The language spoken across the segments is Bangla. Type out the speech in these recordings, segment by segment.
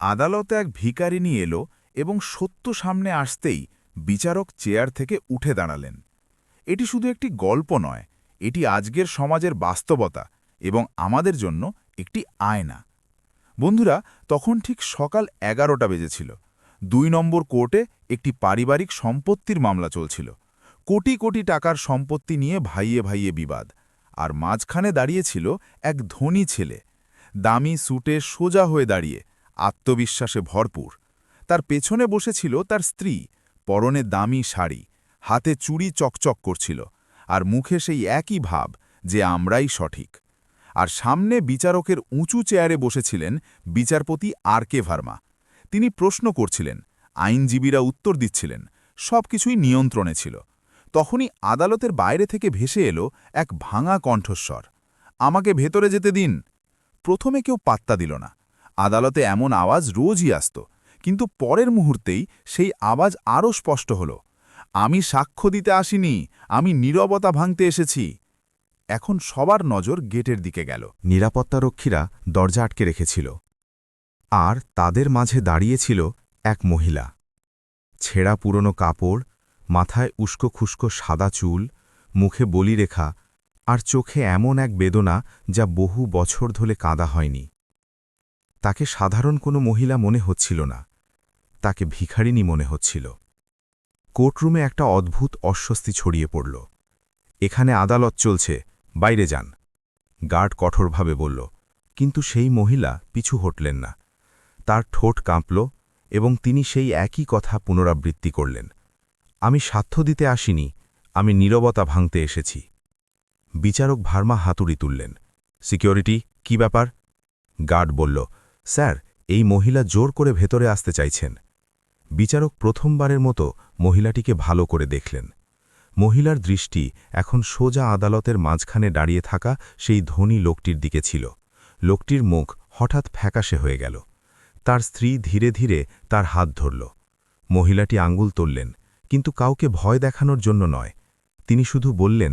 আদালতে এক ভিকারিনী এলো এবং সত্য সামনে আসতেই বিচারক চেয়ার থেকে উঠে দাঁড়ালেন। এটি শুধু একটি গল্প নয়, এটি আজকের সমাজের বাস্তবতা এবং আমাদের জন্য একটি আয়না। বন্ধুরা, তখন ঠিক সকাল এগারোটা বেজেছিল। দুই নম্বর কোর্টে একটি পারিবারিক সম্পত্তির মামলা চলছিল। কোটি কোটি টাকার সম্পত্তি নিয়ে ভাইয়ে ভাইয়ে বিবাদ, আর মাঝখানে দাঁড়িয়েছিল এক ধনী ছেলে। দামি সুটে সোজা হয়ে দাঁড়িয়ে আত্মবিশ্বাসে ভরপুর। তার পেছনে বসেছিল তার স্ত্রী, পরনে দামি শাড়ি, হাতে চুড়ি চকচক করছিল, আর মুখে সেই একই ভাব যে আমরাই সঠিক। আর সামনে বিচারকের উঁচু চেয়ারে বসেছিলেন বিচারপতি আর কে ভার্মা। তিনি প্রশ্ন করছিলেন, আইনজীবীরা উত্তর দিচ্ছিলেন সবকিছুই নিয়ন্ত্রণে ছিল। তখনই আদালতের বাইরে থেকে ভেসে এলো এক ভাঙা কণ্ঠস্বর, আমাকে ভেতরে যেতে দিন। প্রথমে কেউ পাত্তা দিল না। আদালতে এমন আওয়াজ রোজই আসত, কিন্তু পরের মুহূর্তেই সেই আওয়াজ আরও স্পষ্ট হল। আমি সাক্ষ্য দিতে আসিনি, আমি নীরবতা ভাঙতে এসেছি। এখন সবার নজর গেটের দিকে গেল। নিরাপত্তারক্ষীরা দরজা আটকে রেখেছিল। আর তাদের মাঝে দাঁড়িয়েছিল এক মহিলা। ছেঁড়া পুরনো কাপড়, মাথায় উস্কো খুস্কো সাদা চুল, মুখে বলিরেখা, আর চোখে এমন এক বেদনা যা বহু বছর ধরে কাঁদা হয়নি। তাকে সাধারণ কোনো মহিলা মনে হচ্ছিল না, তাকে ভিখারিনী মনে হচ্ছিল। কোর্টরুমে একটা অদ্ভুত অস্বস্তি ছড়িয়ে পড়ল। এখানে আদালত চলছে, বাইরে যান। গার্ড কঠোরভাবে বলল, কিন্তু সেই মহিলা পিছু হটলেন না। তার ঠোঁট কাঁপল এবং তিনি সেই একই কথা পুনরাবৃত্তি করলেন। আমি সাক্ষ্য দিতে আসিনি, আমি নীরবতা ভাঙতে এসেছি। বিচারক ভার্মা হাতুড়ি তুললেন, সিকিউরিটি, কি ব্যাপার? গার্ড বলল স্যার, এই মহিলা জোর করে ভেতরে আসতে চাইছেন। বিচারক প্রথমবারের মতো মহিলাটিকে ভালো করে দেখলেন। মহিলার দৃষ্টি এখন সোজা আদালতের মাঝখানে দাঁড়িয়ে থাকা সেই ধনী লোকটির দিকে ছিল। লোকটির মুখ হঠাৎ ফ্যাকাশে হয়ে গেল। তার স্ত্রী ধীরে ধীরে তার হাত ধরল। মহিলাটি আঙ্গুল তুললেন, কিন্তু কাউকে ভয় দেখানোর জন্য নয়। তিনি শুধু বললেন,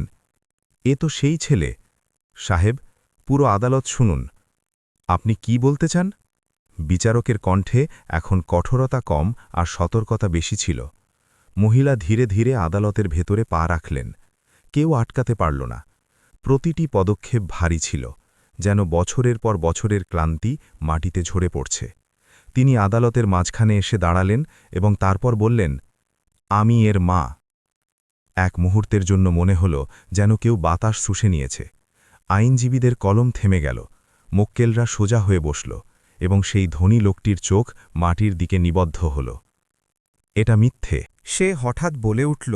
এ তো সেই ছেলে। সাহেব, পুরো আদালত শুনুন। আপনি কি বলতে চান? বিচারকের কণ্ঠে এখন কঠোরতা কম আর সতর্কতা বেশি ছিল। মহিলা ধীরে ধীরে আদালতের ভেতরে পা রাখলেন। কেউ আটকাতে পারল না। প্রতিটি পদক্ষেপ ভারী ছিল, যেন বছরের পর বছরের ক্লান্তি মাটিতে ঝরে পড়ছে। তিনি আদালতের মাঝখানে এসে দাঁড়ালেন এবং তারপর বললেন, আমি এর মা। এক মুহূর্তের জন্য মনে হল যেন কেউ বাতাস শুষে নিয়েছে। আইনজীবীদের কলম থেমে গেল। মক্কেলরা সোজা হয়ে বসল। এবং সেই ধনী লোকটির চোখ মাটির দিকে নিবদ্ধ হল। এটা মিথ্যে। সে হঠাৎ বলে উঠল,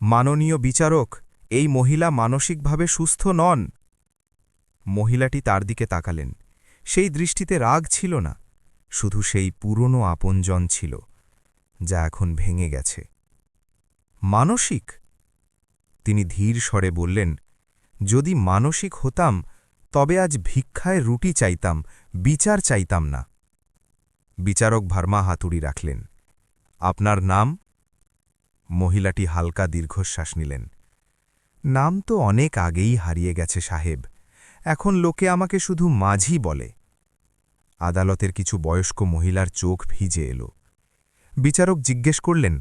মাননীয় বিচারক, এই মহিলা মানসিকভাবে সুস্থ নন। মহিলাটি তার দিকে তাকালেন। সেই দৃষ্টিতে রাগ ছিল না, শুধু সেই পুরনো আপনজন ছিল, যা এখন ভেঙে গেছে। মানসিক? তিনি ধীর স্বরে বললেন, যদি মানসিক হতাম তবে আজ ভিক্ষায় রুটি চাইতাম, বিচার চাইতাম না। বিচারক ভার্মা হাতুড়ি রাখলেন। আপনার নাম? মহিলাটি হালকা দীর্ঘশ্বাস নিলেন। নাম তো অনেক আগেই হারিয়ে গেছে সাহেব, এখন লোকে আমাকে শুধু মাঝি বলে। আদালতের কিছু বয়স্ক মহিলার চোখ ভিজে এলো। বিচারক জিজ্ঞেস করলেন,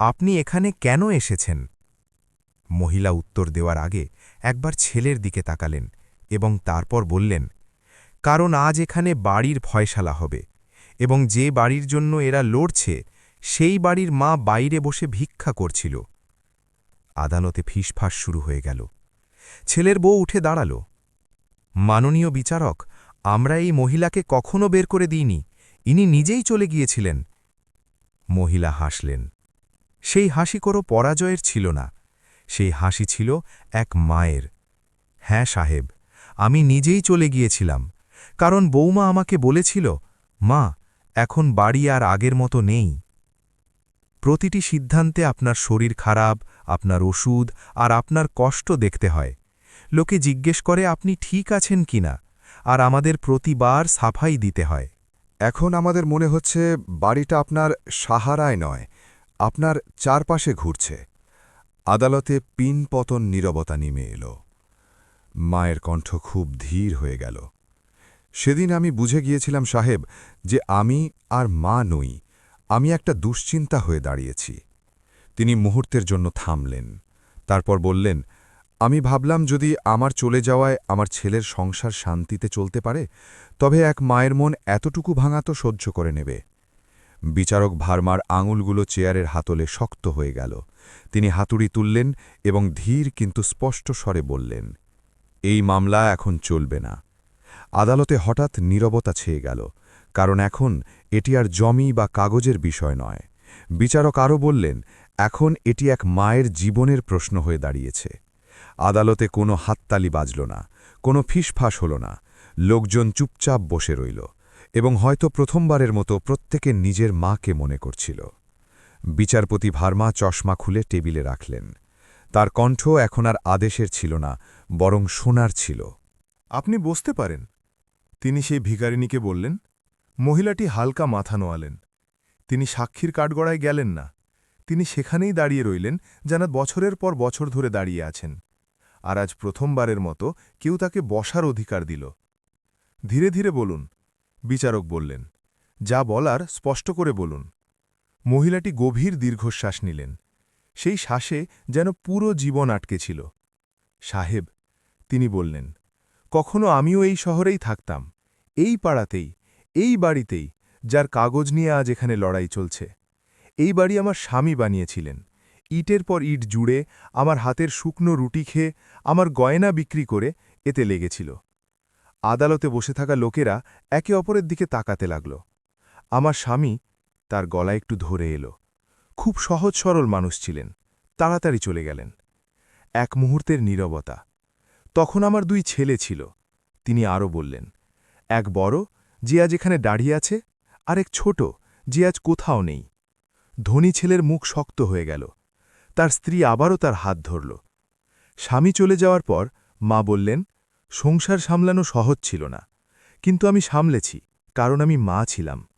আপনি এখানে কেন এসেছেন? মহিলা উত্তর দেওয়ার আগে একবার ছেলের দিকে তাকালেন। এবং তারপর বললেন, কারণ আজ এখানে বাড়ির ফয়সালা হবে, এবং যে বাড়ির জন্য এরা লড়ছে, সেই বাড়ির মা বাইরে বসে ভিক্ষা করছিল। আদালতে ফিসফাস শুরু হয়ে গেল। ছেলের বউ উঠে দাঁড়াল। মাননীয় বিচারক, আমরা এই মহিলাকে কখনো বের করে দিইনি, ইনি নিজেই চলে গিয়েছিলেন। মহিলা হাসলেন। সেই হাসি কোনো পরাজয়ের ছিল না। সেই হাসি ছিল এক মায়ের। হ্যাঁ সাহেব আমি নিজেই চলে গিয়েছিলাম। কারণ বৌমা আমাকে বলেছিল, মা, এখন বাড়ি আর আগের মতো নেই। প্রতিটি সিদ্ধান্তে আপনার শরীর খারাপ, আপনার ওষুধ আর আপনার কষ্ট দেখতে হয়। লোকে জিজ্ঞেস করে, আপনি ঠিক আছেন কিনা আর আমাদের প্রতিবার সাফাই দিতে হয়। এখন আমাদের মনে হচ্ছে, বাড়িটা আপনার সাহারায় নয়, আপনার চারপাশে ঘুরছে। আদালতে পিন পতন নীরবতা নেমে এলো। মায়ের কণ্ঠ খুব ধীর হয়ে গেল। সেদিন আমি বুঝে গিয়েছিলাম, সাহেব, যে আমি আর মা নই, আমি একটা দুশ্চিন্তা হয়ে দাঁড়িয়েছি। তিনি মুহূর্তের জন্য থামলেন, তারপর বললেন, আমি ভাবলাম যদি আমার চলে যাওয়ায় আমার ছেলের সংসার শান্তিতে চলতে পারে, তবে এক মায়ের মন এতটুকু ভাঙা তো সহ্য করে নেবে। বিচারক ভার্মার আঙুলগুলো চেয়ারের হাতলে শক্ত হয়ে গেল। তিনি হাতুড়ি তুললেন এবং ধীর কিন্তু স্পষ্ট স্বরে বললেন এই মামলা এখন চলবে না। আদালতে হঠাৎ নীরবতা ছেয়ে গেল, কারণ এখন এটি আর জমি বা কাগজের বিষয় নয়। বিচারক আরও বললেন, এখন এটি এক মায়ের জীবনের প্রশ্ন হয়ে দাঁড়িয়েছে। আদালতে কোনো হাততালি বাজল না, কোনো ফিসফাস হল না, লোকজন চুপচাপ বসে রইল এবং হয়তো প্রথমবারের মতো প্রত্যেকে নিজের মাকে মনে করছিল। বিচারপতি ভার্মা চশমা খুলে টেবিলে রাখলেন। তার কণ্ঠ এখন আর আদেশের ছিল না, বরং সোনার ছিল। আপনি বসতে পারেন, তিনি সেই ভিকারিনীকে বললেন, মহিলাটি হালকা মাথা নোয়ালেন, তিনি সাক্ষীর কাঠগড়ায় গেলেন না, তিনি সেখানেই দাঁড়িয়ে রইলেন, যেন বছরের পর বছর ধরে দাঁড়িয়ে আছেন, আর আজ প্রথমবারের মতো কেউ তাকে বসার অধিকার দিল। ধীরে ধীরে বলুন, বিচারক বললেন, যা বলার স্পষ্ট করে বলুন। মহিলাটি গভীর দীর্ঘশ্বাস নিলেন। সেই শ্বাসে যেন পুরো জীবন আটকে ছিল। সাহেব, তিনি বললেন, কখনো আমিও এই শহরেই থাকতাম, এই পাড়াতেই, এই বাড়িতেই, যার কাগজ নিয়ে আজ এখানে লড়াই চলছে। এই বাড়ি আমার স্বামী বানিয়েছিলেন। ইটের পর ইট জুড়ে, আমার হাতের শুকনো রুটি খেয়ে, আমার গয়না বিক্রি করে এতে লেগেছিল। আদালতে বসে থাকা লোকেরা একে অপরের দিকে তাকাতে লাগল। আমার স্বামী তার গলা একটু ধরে এলো। খুব সহজ সরল মানুষ ছিলেন। তাড়াতাড়ি চলে গেলেন। এক মুহূর্তের নীরবতা। তখন আমার দুই ছেলে ছিল। তিনি আরও বললেন, এক বড়, যে আজ এখানে দাঁড়িয়ে আছে, আর এক ছোট, যে আজ কোথাও নেই। ধনী ছেলের মুখ শক্ত হয়ে গেল। তার স্ত্রী আবারও তার হাত ধরল। স্বামী চলে যাওয়ার পর মা বললেন, সংসার সামলানো সহজ ছিল না। কিন্তু আমি সামলেছি, কারণ আমি মা ছিলাম।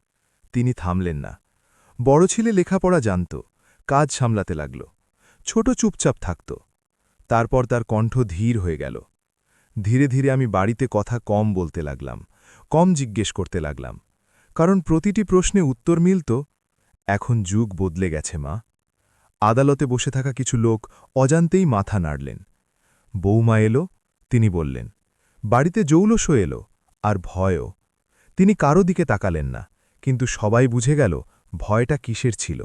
তিনি থামলেন না। বড় ছেলে লেখাপড়া জানত, কাজ সামলাতে লাগল, ছোট চুপচাপ থাকত। তারপর তার কণ্ঠ ধীর হয়ে গেল। ধীরে ধীরে আমি বাড়িতে কথা কম বলতে লাগলাম, কম জিজ্ঞেস করতে লাগলাম, কারণ প্রতিটি প্রশ্নে উত্তর মিলত, এখন যুগ বদলে গেছে, মা। আদালতে বসে থাকা কিছু লোক অজান্তেই মাথা নাড়লেন। বৌমা এলো, তিনি বললেন, বাড়িতে জৌলসও এলো, আর ভয়ও। তিনি কারও দিকে তাকালেন না, কিন্তু সবাই বুঝে গেল ভয়টা কিসের ছিল?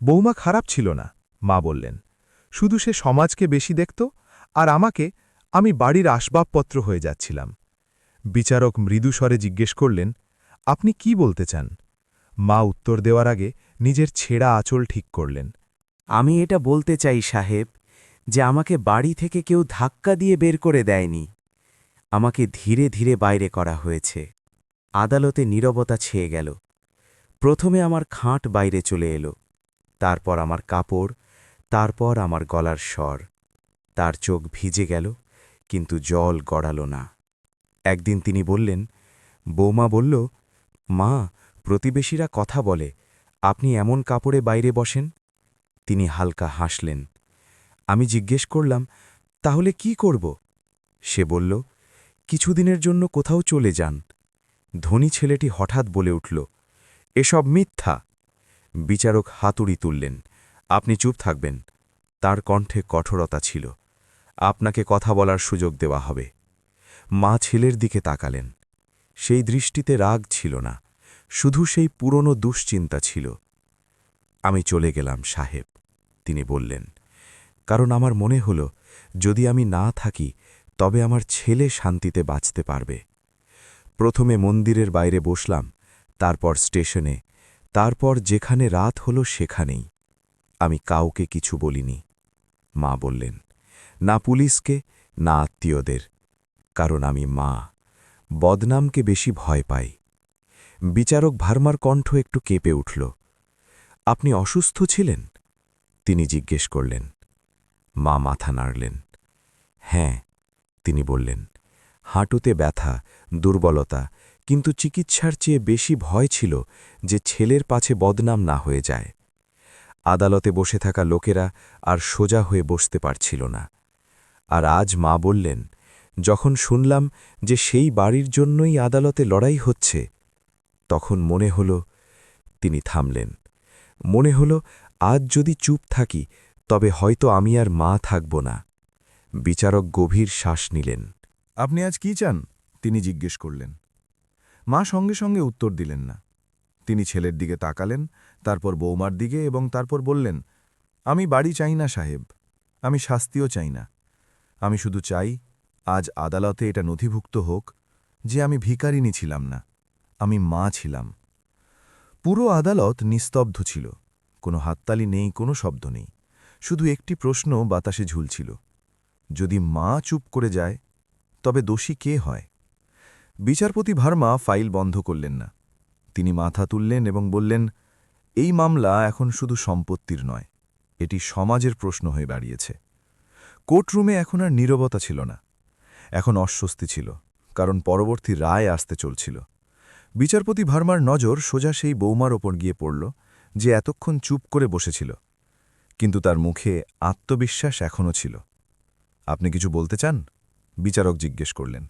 বৌমা খারাপ ছিল না, মা বললেন। শুধু সে সমাজকে বেশি দেখত, আর আমাকে আমি বাড়ির আসবাবপত্র হয়ে যাচ্ছিলাম। বিচারক মৃদুস্বরে জিজ্ঞেস করলেন, আপনি কি বলতে চান? মা উত্তর দেওয়ার আগে নিজের ছেঁড়া আঁচল ঠিক করলেন। আমি এটা বলতে চাই, সাহেব, যে আমাকে বাড়ি থেকে কেউ ধাক্কা দিয়ে বের করে দেয়নি। আমাকে ধীরে ধীরে বাইরে করা হয়েছে। আদালতে নীরবতা ছেয়ে গেল। প্রথমে আমার খাট বাইরে চলে এলো, তারপর আমার কাপড়, তারপর আমার গলার স্বর। তার চোখ ভিজে গেল, কিন্তু জল গড়াল না। একদিন তিনি বললেন, বৌমা বলল, মা, প্রতিবেশীরা কথা বলে, আপনি এমন কাপড়ে বাইরে বসেন তিনি হালকা হাসলেন। আমি জিজ্ঞেস করলাম, তাহলে কি করব? সে বলল, কিছুদিনের জন্য কোথাও চলে যান। ধনী ছেলেটি হঠাৎ বলে উঠল এসব মিথ্যা। বিচারক হাতুড়ি তুললেন। আপনি চুপ থাকবেন। তার কণ্ঠে কঠোরতা ছিল। আপনাকে কথা বলার সুযোগ দেওয়া হবে। মা ছেলের দিকে তাকালেন। সেই দৃষ্টিতে রাগ ছিল না। শুধু সেই পুরনো দুশ্চিন্তা ছিল। আমি চলে গেলাম, সাহেব, তিনি বললেন। কারণ আমার মনে হল, যদি আমি না থাকি, তবে আমার ছেলে শান্তিতে বাঁচতে পারবে। প্রথমে মন্দিরের বাইরে বসলাম। তারপর স্টেশনে, তারপর যেখানে রাত হল সেখানেই। আমি কাউকে কিছু বলিনি। মা বললেন, না পুলিশকে, না আত্মীয়দের, কারণ আমি মা। বদনামকে বেশি ভয় পাই। বিচারক ভার্মার কণ্ঠ একটু কেঁপে উঠল। আপনি অসুস্থ ছিলেন? তিনি জিজ্ঞেস করলেন। মা মাথা নাড়লেন। হ্যাঁ তিনি বললেন। হাঁটুতে ব্যথা, দুর্বলতা কিন্তু চিকিৎসার চেয়ে বেশি ভয় ছিল যে ছেলের পাছে বদনাম না হয়ে যায়। আদালতে বসে থাকা লোকেরা আর সোজা হয়ে বসতে পারছিল না। আর আজ মা বললেন, যখন শুনলাম যে সেই বাড়ির জন্যই আদালতে লড়াই হচ্ছে, তখন মনে হল তিনি থামলেন। মনে হল আজ যদি চুপ থাকি, তবে হয়তো আমি আর মা থাকব না। বিচারক গভীর শ্বাস নিলেন। আপনি আজ কি চান? তিনি জিজ্ঞেস করলেন। মা সঙ্গে সঙ্গে উত্তর দিলেন না। তিনি ছেলের দিকে তাকালেন, তারপর বৌমার দিকে এবং তারপর বললেন, আমি বাড়ি চাই না সাহেব, আমি শাস্তিও চাই না। আমি শুধু চাই, আজ আদালতে এটা নথিভুক্ত হোক যে আমি ভিকারিনী ছিলাম না, আমি মা ছিলাম। পুরো আদালত নিস্তব্ধ ছিল, কোনো হাততালি নেই, কোনো শব্দ নেই, শুধু একটি প্রশ্ন বাতাসে ঝুলছিল, যদি মা চুপ করে যায়, তবে দোষী কে হয়? বিচারপতি ভার্মা ফাইল বন্ধ করলেন না। তিনি মাথা তুললেন এবং বললেন, এই মামলা এখন শুধু সম্পত্তির নয়, এটি সমাজের প্রশ্ন হয়ে দাঁড়িয়েছে। কোর্টরুমে এখন আর নীরবতা ছিল না, এখন অস্বস্তি ছিল, কারণ পরবর্তী রায় আসতে চলছিল। বিচারপতি ভার্মার নজর সোজা সেই বৌমার ওপর গিয়ে পড়ল, যে এতক্ষণ চুপ করে বসেছিল, কিন্তু তার মুখে আত্মবিশ্বাস এখনও ছিল। আপনি কিছু বলতে চান? বিচারক জিজ্ঞেস করলেন।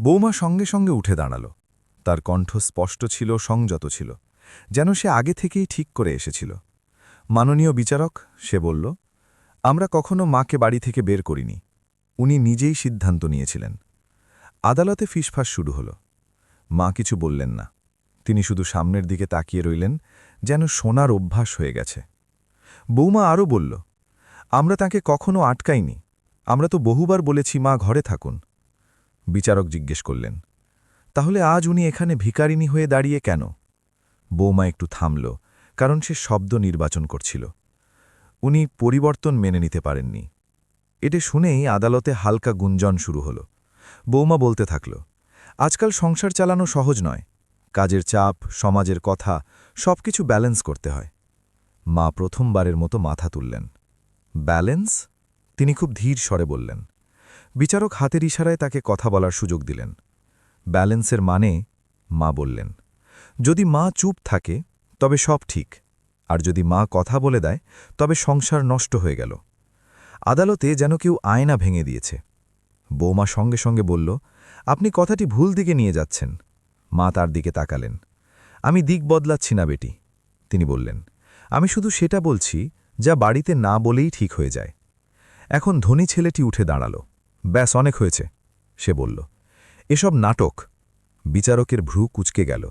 বৌমা সঙ্গে সঙ্গে উঠে দাঁড়াল। তার কণ্ঠ স্পষ্ট ছিল, সংযত ছিল, যেন সে আগে থেকেই ঠিক করে এসেছিল। মাননীয় বিচারক, সে বলল, আমরা কখনো মাকে বাড়ি থেকে বের করিনি। উনি নিজেই সিদ্ধান্ত নিয়েছিলেন। আদালতে ফিসফাস শুরু হল। মা কিছু বললেন না। তিনি শুধু সামনের দিকে তাকিয়ে রইলেন, যেন সোনার অভ্যাস হয়ে গেছে। বৌমা আরও বলল, আমরা তাকে কখনো আটকাইনি। আমরা তো বহুবার বলেছি মা ঘরে থাকুন। বিচারক জিজ্ঞেস করলেন, তাহলে আজ উনি এখানে ভিকারিনী হয়ে দাঁড়িয়ে কেন? বৌমা একটু থামল, কারণ সে শব্দ নির্বাচন করছিল। উনি পরিবর্তন মেনে নিতে পারেননি। এটা শুনেই আদালতে হালকা গুঞ্জন শুরু হল। বৌমা বলতে থাকল, আজকাল সংসার চালানো সহজ নয়। কাজের চাপ, সমাজের কথা, সবকিছু ব্যালেন্স করতে হয়। মা প্রথমবারের মতো মাথা তুললেন। ব্যালেন্স? তিনি খুব ধীর স্বরে বললেন বিচারক হাতের ইশারায় তাকে কথা বলার সুযোগ দিলেন। ব্যালেন্সের মানে মা বললেন, যদি মা চুপ থাকে, তবে সব ঠিক। আর যদি মা কথা বলে দেয়, তবে সংসার নষ্ট হয়ে গেল। আদালতে যেন কেউ আয়না ভেঙে দিয়েছে। বৌমা সঙ্গে সঙ্গে বলল, আপনি কথাটি ভুল দিকে নিয়ে যাচ্ছেন। মা তার দিকে তাকালেন। আমি দিক বদলাচ্ছি না বেটি। তিনি বললেন, আমি শুধু সেটা বলছি যা বাড়িতে না বলেই ঠিক হয়ে যায়। এখন ধনী ছেলেটি উঠে দাঁড়াল। ব্যাস, অনেক হয়েছে, সে বলল। এসব নাটক, বিচারকের ভ্রু কুচকে গেল।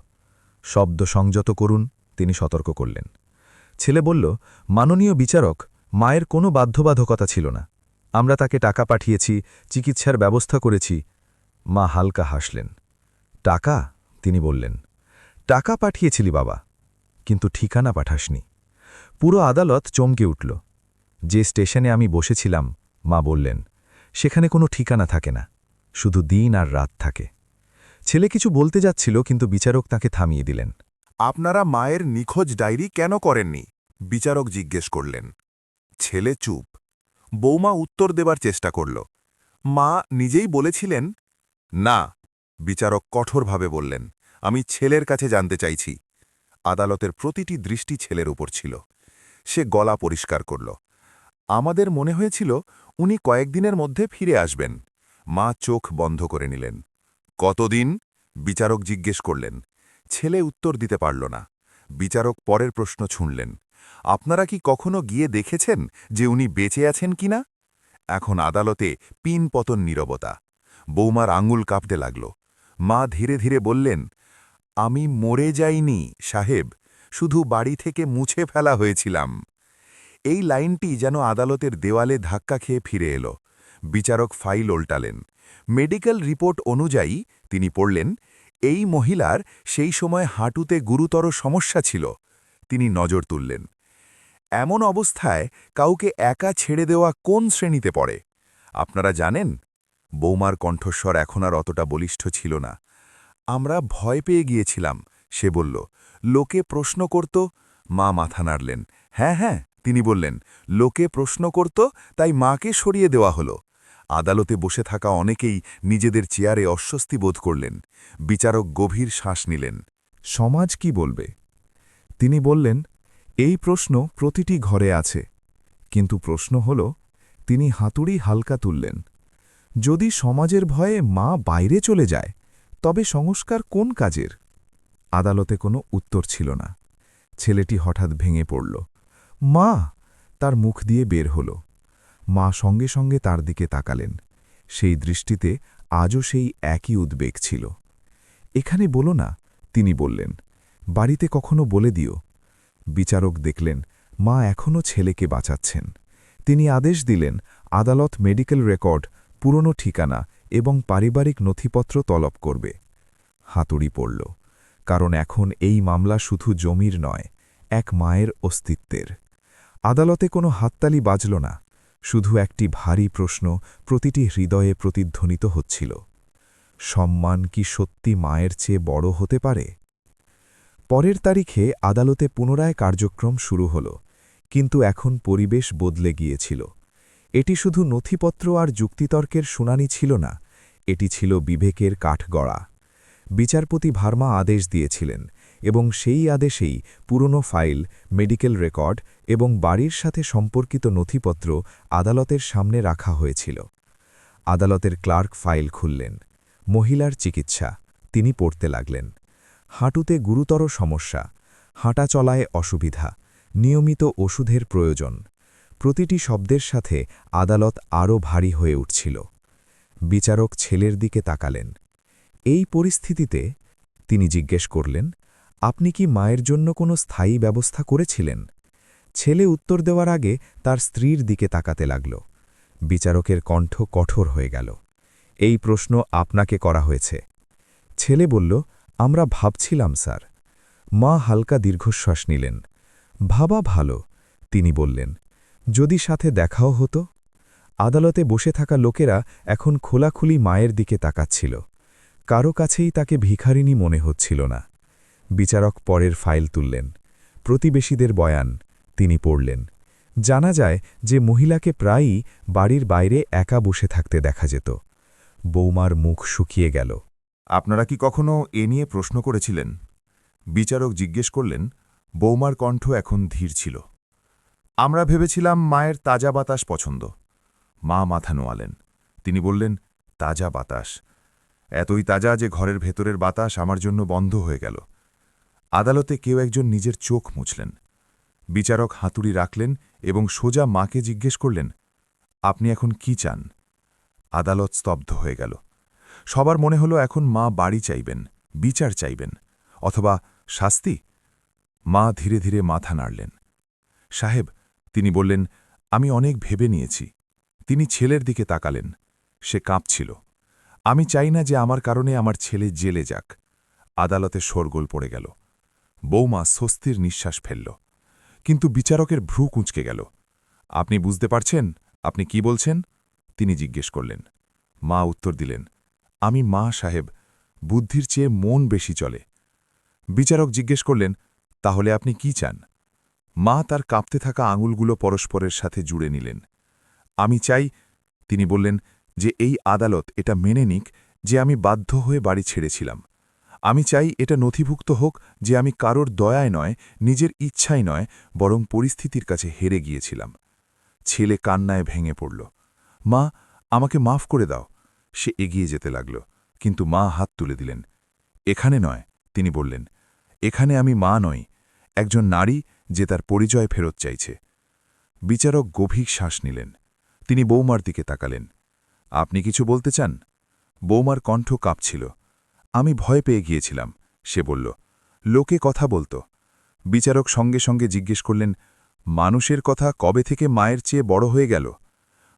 শব্দ সংযত করুন, তিনি সতর্ক করলেন। ছেলে বলল, মাননীয় বিচারক, মায়ের কোনো বাধ্যবাধকতা ছিল না। আমরা তাকে টাকা পাঠিয়েছি, চিকিৎসার ব্যবস্থা করেছি। মা হালকা হাসলেন। টাকা? তিনি বললেন। টাকা পাঠিয়েছিলি বাবা, কিন্তু ঠিকানা পাঠাসনি। পুরো আদালত চমকে উঠল। যে স্টেশনে আমি বসেছিলাম, মা বললেন সেখানে কোনো ঠিকানা থাকে না, শুধু দিন আর রাত থাকে। ছেলে কিছু বলতে যাচ্ছিল, কিন্তু বিচারক তাকে থামিয়ে দিলেন। আপনারা মায়ের নিখোঁজ ডায়েরি কেন করেননি? বিচারক জিজ্ঞেস করলেন। ছেলে চুপ। বৌমা উত্তর দেবার চেষ্টা করল। মা নিজেই বলেছিলেন, না। বিচারক কঠোরভাবে বললেন, আমি ছেলের কাছে জানতে চাইছি। আদালতের প্রতিটি দৃষ্টি ছেলের উপর ছিল। সে গলা পরিষ্কার করল। আমাদের মনে হয়েছিল উনি কয়েকদিনের মধ্যে ফিরে আসবেন। মা চোখ বন্ধ করে নিলেন। কতদিন? বিচারক জিজ্ঞেস করলেন। ছেলে উত্তর দিতে পারল না। বিচারক পরের প্রশ্ন ছুঁড়লেন। আপনারা কি কখনো গিয়ে দেখেছেন যে উনি বেঁচে আছেন কিনা এখন আদালতে পিন পতন নীরবতা। বৌমার আঙুল কাঁপতে লাগল। মা ধীরে ধীরে বললেন, আমি মরে যাইনি, সাহেব। শুধু বাড়ি থেকে মুছে ফেলা হয়েছিলাম। এই লাইনটি যেন আদালতের দেওয়ালে ধাক্কা খেয়ে ফিরে এলো। বিচারক ফাইল ওল্টালেন। মেডিকেল রিপোর্ট অনুযায়ী তিনি পড়লেন, এই মহিলার সেই সময় হাঁটুতে গুরুতর সমস্যা ছিল। তিনি নজর তুললেন। এমন অবস্থায় কাউকে একা ছেড়ে দেওয়া কোন শ্রেণীতে পড়ে? আপনারা জানেন? বৌমার কণ্ঠস্বর এখন আর অতটা বলিষ্ঠ ছিল না। আমরা ভয় পেয়ে গিয়েছিলাম, সে বলল। লোকে প্রশ্ন করত, মা মাথা নাড়লেন। হ্যাঁ হ্যাঁ তিনি বললেন, লোকে প্রশ্ন করত, তাই মাকে সরিয়ে দেওয়া হলো। আদালতে বসে থাকা অনেকেই নিজেদের চেয়ারে অস্বস্তি বোধ করলেন। বিচারক গভীর শ্বাস নিলেন। সমাজ কি বলবে? তিনি বললেন, এই প্রশ্ন প্রতিটি ঘরে আছে। কিন্তু প্রশ্ন হল, তিনি হাতুড়ি হালকা তুললেন। যদি সমাজের ভয়ে মা বাইরে চলে যায়, তবে সংস্কার কোন কাজের? আদালতে কোনো উত্তর ছিল না। ছেলেটি হঠাৎ ভেঙে পড়ল। মা! তার মুখ দিয়ে বের হল। মা সঙ্গে সঙ্গে তার দিকে তাকালেন। সেই দৃষ্টিতে আজও সেই একই উদ্বেগ ছিল। এখানে বলো না, তিনি বললেন। বাড়িতে কখনো বলে দিও। বিচারক দেখলেন, মা এখনও ছেলেকে বাঁচাচ্ছেন। তিনি আদেশ দিলেন, আদালত মেডিকেল রেকর্ড, পুরনো ঠিকানা এবং পারিবারিক নথিপত্র তলব করবে। হাতুড়ি পড়ল। কারণ এখন এই মামলা শুধু জমির নয়, এক মায়ের অস্তিত্বের। আদালতে কোনো হাততালি বাজল না, শুধু একটি ভারী প্রশ্ন প্রতিটি হৃদয়ে প্রতিধ্বনিত হচ্ছিল। সম্মান কি সত্যি মায়ের চেয়ে বড় হতে পারে? পরের তারিখে আদালতে পুনরায় কার্যক্রম শুরু হল, কিন্তু এখন পরিবেশ বদলে গিয়েছিল। এটি শুধু নথিপত্র আর যুক্তিতর্কের শুনানি ছিল না, এটি ছিল বিবেকের কাঠগড়া। বিচারপতি ভার্মা আদেশ দিয়েছিলেন এবং সেই আদেশেই পুরনো ফাইল, মেডিকেল রেকর্ড এবং বাড়ির সাথে সম্পর্কিত নথিপত্র আদালতের সামনে রাখা হয়েছিল। আদালতের ক্লার্ক ফাইল খুললেন। মহিলার চিকিৎসা, তিনি পড়তে লাগলেন। হাঁটুতে গুরুতর সমস্যা, হাঁটা চলায় অসুবিধা, নিয়মিত ওষুধের প্রয়োজন। প্রতিটি শব্দের সাথে আদালত আরও ভারী হয়ে উঠছিল। বিচারক ছেলের দিকে তাকালেন। এই পরিস্থিতিতে তিনি জিজ্ঞেস করলেন আপনি কি মায়ের জন্য কোনো স্থায়ী ব্যবস্থা করেছিলেন? ছেলে উত্তর দেওয়ার আগে তার স্ত্রীর দিকে তাকাতে লাগল। বিচারকের কণ্ঠ কঠোর হয়ে গেল। এই প্রশ্ন আপনাকে করা হয়েছে। ছেলে বলল, আমরা ভাবছিলাম, স্যার। মা হালকা দীর্ঘশ্বাস নিলেন। ভাবা ভালো, তিনি বললেন। যদি সাথে দেখাও হতো। আদালতে বসে থাকা লোকেরা এখন খোলাখুলি মায়ের দিকে তাকাচ্ছিল। কারও কাছেই তাকে ভিখারিনী মনে হচ্ছিল না। বিচারক পরের ফাইল তুললেন। প্রতিবেশীদের বয়ান, তিনি পড়লেন, জানা যায় যে মহিলাকে প্রায়ই বাড়ির বাইরে একা বসে থাকতে দেখা যেত। বৌমার মুখ শুকিয়ে গেল। আপনারা কি কখনো এ নিয়ে প্রশ্ন করেছিলেন? বিচারক জিজ্ঞেস করলেন, বৌমার কণ্ঠ এখন ধীর ছিল। আমরা ভেবেছিলাম মায়ের তাজা বাতাস পছন্দ। মা মাথা নোয়ালেন। তিনি বললেন, তাজা বাতাস। এতই তাজা যে ঘরের ভেতরের বাতাস আমার জন্য বন্ধ হয়ে গেল। আদালতে কেউ একজন নিজের চোখ মুছলেন। বিচারক হাতুড়ি রাখলেন এবং সোজা মাকে জিজ্ঞেস করলেন, আপনি এখন কি চান? আদালত স্তব্ধ হয়ে গেল। সবার মনে হলো এখন মা বাড়ি চাইবেন, বিচার চাইবেন, অথবা শাস্তি? মা ধীরে ধীরে মাথা নাড়লেন। সাহেব, তিনি বললেন, আমি অনেক ভেবে নিয়েছি। তিনি ছেলের দিকে তাকালেন। সে কাঁপছিল। আমি চাই না যে আমার কারণে আমার ছেলে জেলে যাক। আদালতে শোরগোল পড়ে গেল। বৌমা স্বস্তির নিঃশ্বাস ফেলল। কিন্তু বিচারকের ভ্রু কুঁচকে গেল। আপনি বুঝতে পারছেন? আপনি কি বলছেন? তিনি জিজ্ঞেস করলেন। মা উত্তর দিলেন, আমি মা, সাহেব। বুদ্ধির চেয়ে মন বেশি চলে। বিচারক জিজ্ঞেস করলেন, তাহলে আপনি কি চান? মা তার কাঁপতে থাকা আঙুলগুলো পরস্পরের সাথে জুড়ে নিলেন। আমি চাই, তিনি বললেন, যে এই আদালত এটা মেনে নিক যে আমি বাধ্য হয়ে বাড়ি ছেড়েছিলাম। আমি চাই এটা নথিভুক্ত হোক যে আমি কারোর দয়ায় নয়, নিজের ইচ্ছাই নয়, বরং পরিস্থিতির কাছে হেরে গিয়েছিলাম। ছেলে কান্নায় ভেঙে পড়ল। মা, আমাকে মাফ করে দাও। সে এগিয়ে যেতে লাগল, কিন্তু মা হাত তুলে দিলেন। এখানে নয়, তিনি বললেন। এখানে আমি মা নই, একজন নারী যে তার পরিচয় ফেরত চাইছে। বিচারক গভীর শ্বাস নিলেন। তিনি বৌমার দিকে তাকালেন। আপনি কিছু বলতে চান? বৌমার কণ্ঠ কাঁপছিল। আমি ভয় পেয়ে গিয়েছিলাম, সে বলল। লোকে কথা বলতো। বিচারক সঙ্গে সঙ্গে জিজ্ঞেস করলেন, মানুষের কথা কবে থেকে মায়ের চেয়ে বড় হয়ে গেল?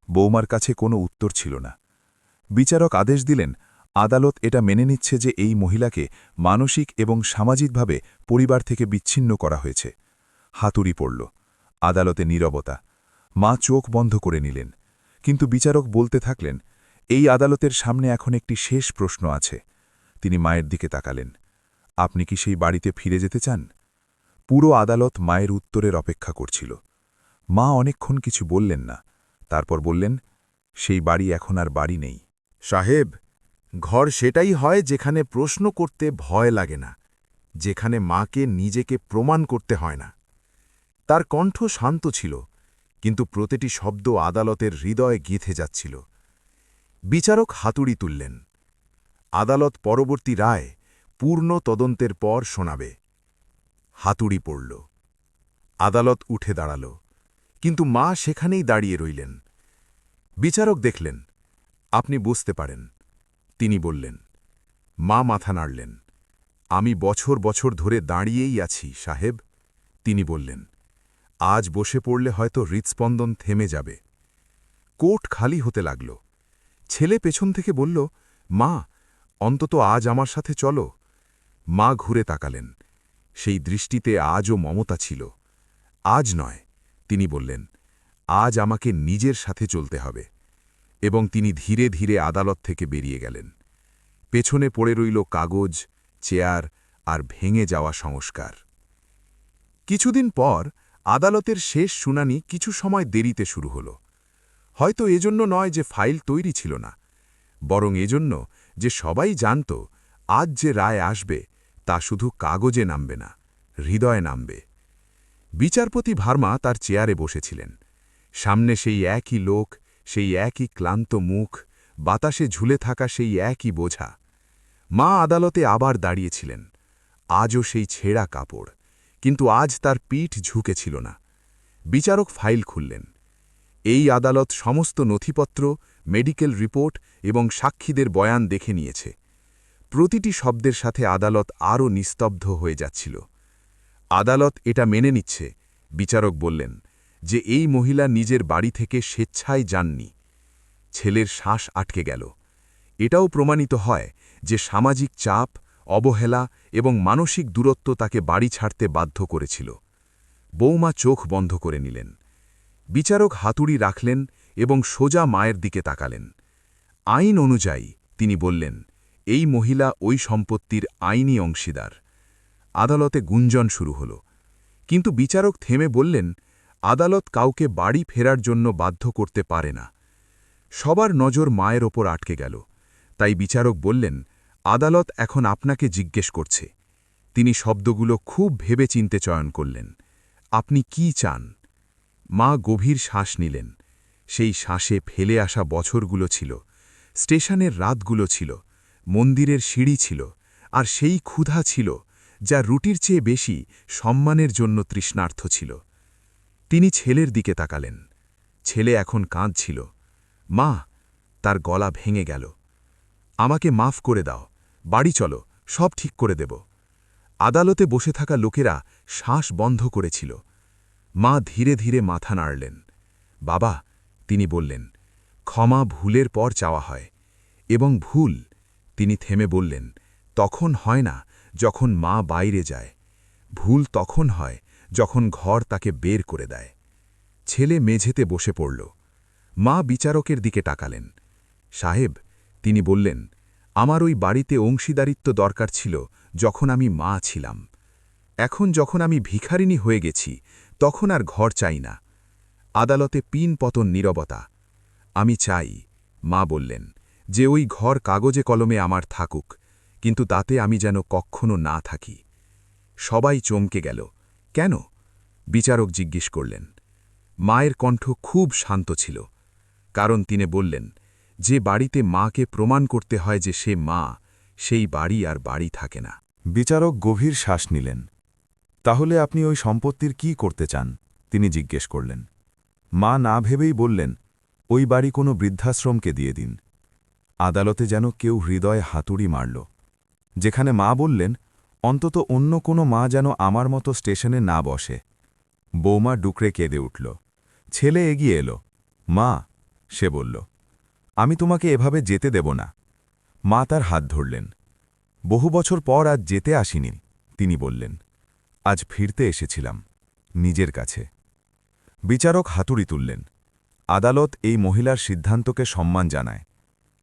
বৌমার কাছে কোনো উত্তর ছিল না। বিচারক আদেশ দিলেন, আদালত এটা মেনে নিচ্ছে যে এই মহিলাকে মানসিক এবং সামাজিকভাবে পরিবার থেকে বিচ্ছিন্ন করা হয়েছে। হাতুড়ি পড়ল। আদালতে নীরবতা। মা চোখ বন্ধ করে নিলেন। কিন্তু বিচারক বলতে থাকলেন, এই আদালতের সামনে এখন একটি শেষ প্রশ্ন আছে। তিনি মায়ের দিকে তাকালেন। আপনি কি সেই বাড়িতে ফিরে যেতে চান? পুরো আদালত মায়ের উত্তরের অপেক্ষা করছিল। মা অনেকক্ষণ কিছু বললেন না, তারপর বললেন, সেই বাড়ি এখন আর বাড়ি নেই। সাহেব, ঘর সেটাই হয় যেখানে প্রশ্ন করতে ভয় লাগে না, যেখানে মাকে নিজেকে প্রমাণ করতে হয় না। তার কণ্ঠ শান্ত ছিল, কিন্তু প্রতিটি শব্দ আদালতের হৃদয়ে গেঁথে যাচ্ছিল। বিচারক হাতুড়ি তুললেন। আদালত পরবর্তী রায় পূর্ণ তদন্তের পর শোনাবে। হাতুড়ি পড়ল। আদালত উঠে দাঁড়াল। কিন্তু মা সেখানেই দাঁড়িয়ে রইলেন। বিচারক দেখলেন। আপনি বুঝতে পারেন। তিনি বললেন, মা মাথা নাড়লেন। আমি বছর বছর ধরে দাঁড়িয়েই আছি, সাহেব। তিনি বললেন, আজ বসে পড়লে হয়তো হৃৎস্পন্দন থেমে যাবে। কোট খালি হতে লাগল। ছেলে পেছন থেকে বলল, মা অন্তত আজ আমার সাথে চলো। মা ঘুরে তাকালেন। সেই দৃষ্টিতে আজও মমতা ছিল। আজ নয়, তিনি বললেন, আজ আমাকে নিজের সাথে চলতে হবে। এবং তিনি ধীরে ধীরে আদালত থেকে বেরিয়ে গেলেন। পেছনে পড়ে রইল কাগজ, চেয়ার আর ভেঙে যাওয়া সংস্কার। কিছুদিন পর আদালতের শেষ শুনানি কিছু সময় দেরিতে শুরু হল। হয়তো এজন্য নয় যে ফাইল তৈরি ছিল না, বরং এজন্য যে সবাই জানত, আজ যে রায় আসবে, তা শুধু কাগজে নামবে না, হৃদয়ে নামবে। বিচারপতি ভার্মা তার চেয়ারে বসেছিলেন। সামনে সেই একই লোক, সেই একই ক্লান্ত মুখ, বাতাসে ঝুলে থাকা সেই একই বোঝা। মা আদালতে আবার দাঁড়িয়েছিলেন। আজও সেই ছেঁড়া কাপড়, কিন্তু আজ তার পিঠ ঝুঁকেছিল না। বিচারক ফাইল খুললেন। এই আদালত সমস্ত নথিপত্র মেডিকেল রিপোর্ট এবং সাক্ষীদের বয়ান দেখে নিয়েছে। প্রতিটি শব্দের সাথে আদালত আরও নিস্তব্ধ হয়ে যাচ্ছিল। আদালত এটা মেনে নিচ্ছে, বিচারক বললেন, যে এই মহিলা নিজের বাড়ি থেকে স্বেচ্ছায় যাননি। ছেলের শ্বাস আটকে গেল। এটাও প্রমাণিত হয় যে সামাজিক চাপ, অবহেলা এবং মানসিক দূরত্ব তাকে বাড়ি ছাড়তে বাধ্য করেছিল। বৌমা চোখ বন্ধ করে নিলেন। বিচারক হাতুড়ি রাখলেন এবং সোজা মায়ের দিকে তাকালেন। আইন অনুযায়ী তিনি বললেন, এই মহিলা ওই সম্পত্তির আইনি অংশীদার। আদালতে গুঞ্জন শুরু হল। কিন্তু বিচারক থেমে বললেন, আদালত কাউকে বাড়ি ফেরার জন্য বাধ্য করতে পারে না। সবার নজর মায়ের ওপর আটকে গেল। তাই বিচারক বললেন, আদালত এখন আপনাকে জিজ্ঞেস করছে। তিনি শব্দগুলো খুব ভেবে চিনতে চয়ন করলেন। আপনি কি চান? মা গভীর শ্বাস নিলেন। সেই শ্বাসে ফেলে আসা বছরগুলো ছিল, স্টেশনের রাতগুলো ছিল, মন্দিরের সিঁড়ি ছিল, আর সেই ক্ষুধা ছিল, যা রুটির চেয়ে বেশি সম্মানের জন্য তৃষ্ণার্থ ছিল। তিনি ছেলের দিকে তাকালেন। ছেলে এখন কাঁদছিল। মা, তার গলা ভেঙে গেল। আমাকে মাফ করে দাও। বাড়ি চলো, সব ঠিক করে দেব। আদালতে বসে থাকা লোকেরা শ্বাস বন্ধ করেছিল। মা ধীরে ধীরে মাথা নাড়লেন। বাবা তিনি বললেন, ক্ষমা ভুলের পর চাওয়া হয়। এবং ভুল, তিনি থেমে বললেন, তখন হয় না যখন মা বাইরে যায়। ভুল তখন হয় যখন ঘর তাকে বের করে দেয়। ছেলে মেঝেতে বসে পড়ল। মা বিচারকের দিকে টাকালেন সাহেব, তিনি বললেন, আমার ওই বাড়িতে অংশীদারিত্ব দরকার ছিল যখন আমি মা ছিলাম। এখন যখন আমি ভিখারিনী হয়ে গেছি, তখন আর ঘর চাই না। আদালতে পিন পতন নীরবতা। আমি চাই, মা বললেন, যে ওই ঘর কাগজে কলমে আমার থাকুক, কিন্তু তাতে আমি যেন কক্ষণও না থাকি। সবাই চমকে গেল। কেন? বিচারক জিজ্ঞেস করলেন। মায়ের কণ্ঠ খুব শান্ত ছিল, কারণ তিনি বললেন, যে বাড়িতে মাকে প্রমাণ করতে হয় যে সে মা, সেই বাড়ি আর বাড়ি থাকে না। বিচারক গভীর শ্বাস নিলেন। তাহলে আপনি ওই সম্পত্তির কি করতে চান? তিনি জিজ্ঞেস করলেন। মা না ভেবেই বললেন, ওই বাড়ি কোনো বৃদ্ধাশ্রমকে দিয়ে দিন। আদালতে যেন কেউ হৃদয়ে হাতুড়ি মারল, যেখানে মা বললেন, অন্তত অন্য কোনো মা যেন আমার মতো স্টেশনে না বসে। বৌমা ডুকরে কেঁদে উঠল, ছেলে এগিয়ে এলো। মা, সে বলল, আমি তোমাকে এভাবে যেতে দেব না। মা তার হাত ধরলেন, বহু বছর পর আজ যেতে আসিনি। তিনি বললেন, আজ ফিরতে এসেছিলাম নিজের কাছে। বিচারক হাতুড়ি তুললেন। আদালত এই মহিলার সিদ্ধান্তকে সম্মান জানায়।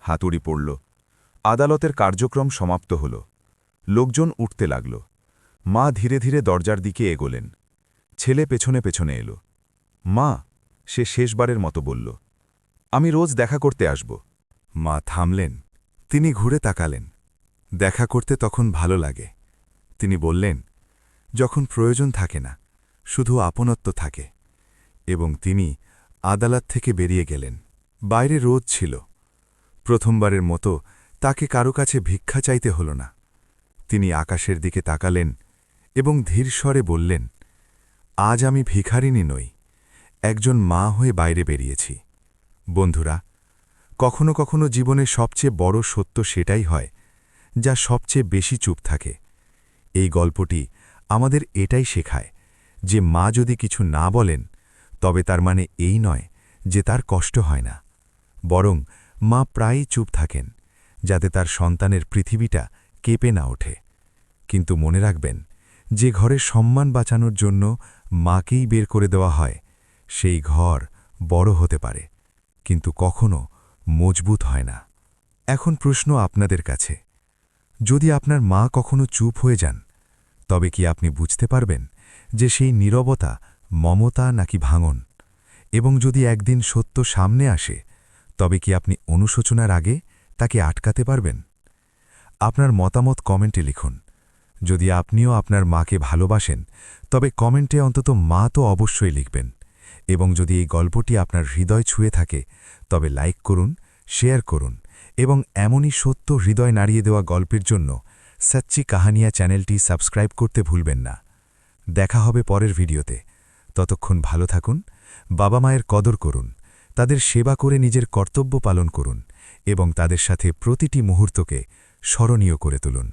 হাতুড়ি পড়ল। আদালতের কার্যক্রম সমাপ্ত হল। লোকজন উঠতে লাগল। মা ধীরে ধীরে দরজার দিকে এগোলেন। ছেলে পেছনে পেছনে এলো। মা, সে শেষবারের মতো বলল, আমি রোজ দেখা করতে আসব। মা থামলেন। তিনি ঘুরে তাকালেন। দেখা করতে তখন ভালো লাগে। তিনি বললেন, যখন প্রয়োজন থাকে না, শুধু আপনত্ব থাকে। এবং তিনি আদালত থেকে বেরিয়ে গেলেন। বাইরে রোদ ছিল। প্রথমবারের মতো তাকে কারও কাছে ভিক্ষা চাইতে হল না। তিনি আকাশের দিকে তাকালেন এবং ধীর স্বরে বললেন, আজ আমি ভিখারিনী নই, একজন মা হয়ে বাইরে বেরিয়েছি। বন্ধুরা, কখনো কখনো জীবনে সবচেয়ে বড় সত্য সেটাই হয়, যা সবচেয়ে বেশি চুপ থাকে। এই গল্পটি আমাদের এটাই শেখায় যে মা যদি কিছু না বলেন তবে তার মানে এই নয় যে তার কষ্ট হয় না। বরং মা প্রায়ই চুপ থাকেন, যাতে তার সন্তানের পৃথিবীটা কেঁপে না ওঠে। কিন্তু মনে রাখবেন, যে ঘরে সম্মান বাঁচানোর জন্য মাকেই বের করে দেওয়া হয়, সেই ঘর বড় হতে পারে, কিন্তু কখনো মজবুত হয় না। এখন প্রশ্ন আপনাদের কাছে, যদি আপনার মা কখনো চুপ হয়ে যান, তবে কি আপনি বুঝতে পারবেন যে সেই নীরবতা মমতা নাকি ভাঙন? এবং যদি একদিন সত্য সামনে আসে, তবে কি আপনি অনুশোচনার আগে তাকে আটকাতে পারবেন? আপনার মতামত কমেন্টে লিখুন। যদি আপনিও আপনার মাকে ভালোবাসেন, তবে কমেন্টে অন্তত মা তো অবশ্যই লিখবেন। এবং যদি এই গল্পটি আপনার হৃদয় ছুঁয়ে থাকে, তবে লাইক করুন, শেয়ার করুন এবং এমনই সত্য হৃদয় নাড়িয়ে দেওয়া গল্পের জন্য সচ্চি কাহানিয়া চ্যানেলটি সাবস্ক্রাইব করতে ভুলবেন না। দেখা হবে পরের ভিডিওতে। ততক্ষণ ভালো থাকুন, বাবা মায়ের কদর করুন, তাদের সেবা করে নিজের কর্তব্য পালন করুন এবং তাদের সাথে প্রতিটি মুহূর্তকে স্মরণীয় করে তুলুন।